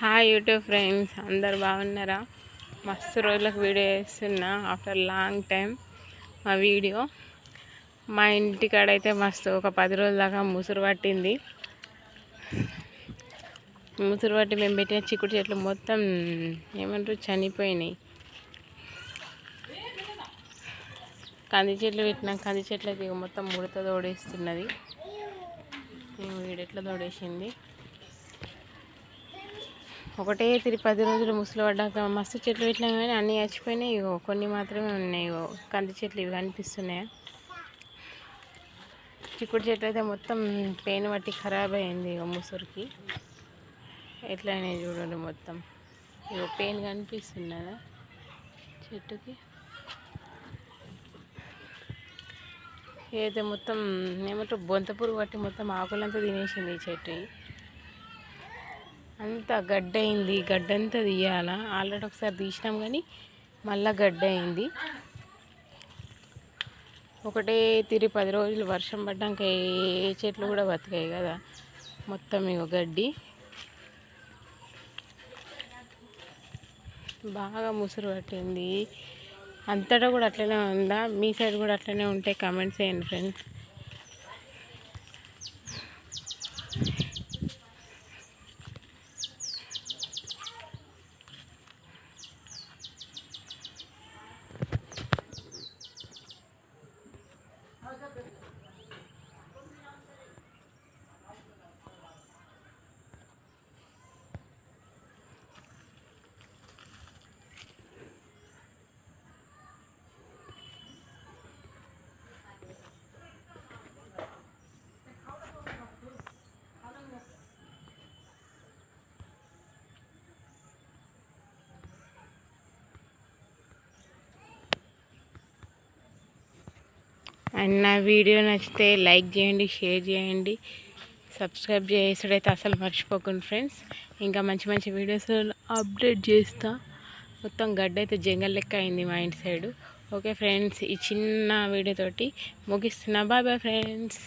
Hi YouTube friends అందరు బాగున్నారా? మస్తు రోజులకు వీడియో చేస్తున్నా ఆఫ్టర్ లాంగ్ టైం మా వీడియో మా ఇంటికాడ అయితే మస్తు ఒక పది రోజుల దాకా ముసురు పట్టింది. ముసురు పట్టి మేము పెట్టిన చిక్కుడు చెట్లు మొత్తం ఏమంటారు చనిపోయినాయి. కంది చెట్లు పెట్టినాం కంది చెట్లు మొత్తం ముడత తోడేస్తున్నది. వీడెట్లా తోడేసింది? ఒకటే తిరిగి పది రోజులు ముసలి పడ్డాక మస్తు చెట్లు పెట్టినా కానీ అన్నీ చచ్చిపోయినాయి. ఇగో కొన్ని మాత్రమే ఉన్నాయి. ఇగో కంది చెట్లు ఇవి కనిపిస్తున్నాయి? చిక్కుడు చెట్లు అయితే మొత్తం పెయిన్ పట్టి ఖరాబ్ అయింది ఇగో ముసురుకి. ఎట్లా చూడండి మొత్తం. ఇగో పెయిన్ కనిపిస్తున్నదా చెట్టుకి? ఏదైతే మొత్తం ఏమంటారు బొంత పురుగు పట్టి మొత్తం ఆకులంతా తినేసింది ఈ చెట్టు. అంతా గడ్డ అయింది గడ్డంతా తీయాల? ఆల్రెడీ ఒకసారి తీసినాం కానీ మళ్ళా గడ్డ అయింది ఒకటే తిరిగి పది రోజులు వర్షం పడ్డాక ఏ చెట్లు కూడా బతికాయి కదా. మొత్తం ఇక గడ్డి. బాగా ముసురు పట్టింది. అంతటా కూడా అట్లనే ఉందా? మీ సైడ్ కూడా అట్లనే ఉంటే కమెంట్స్ చేయండి ఫ్రెండ్స్. అండ్ నా వీడియో నచ్చితే లైక్ చేయండి షేర్ చేయండి. సబ్స్క్రైబ్ చేసేటైతే అసలు మర్చిపోకండి ఫ్రెండ్స్. ఇంకా మంచి మంచి వీడియోస్ అప్డేట్ చేస్తా. మొత్తం గడ్డ అయితే జంగల్ లెక్క అయింది మా ఇంటి సైడు. ఓకే ఫ్రెండ్స్ ఈ చిన్న వీడియోతోటి ముగిస్తున్నా. Bye bye friends.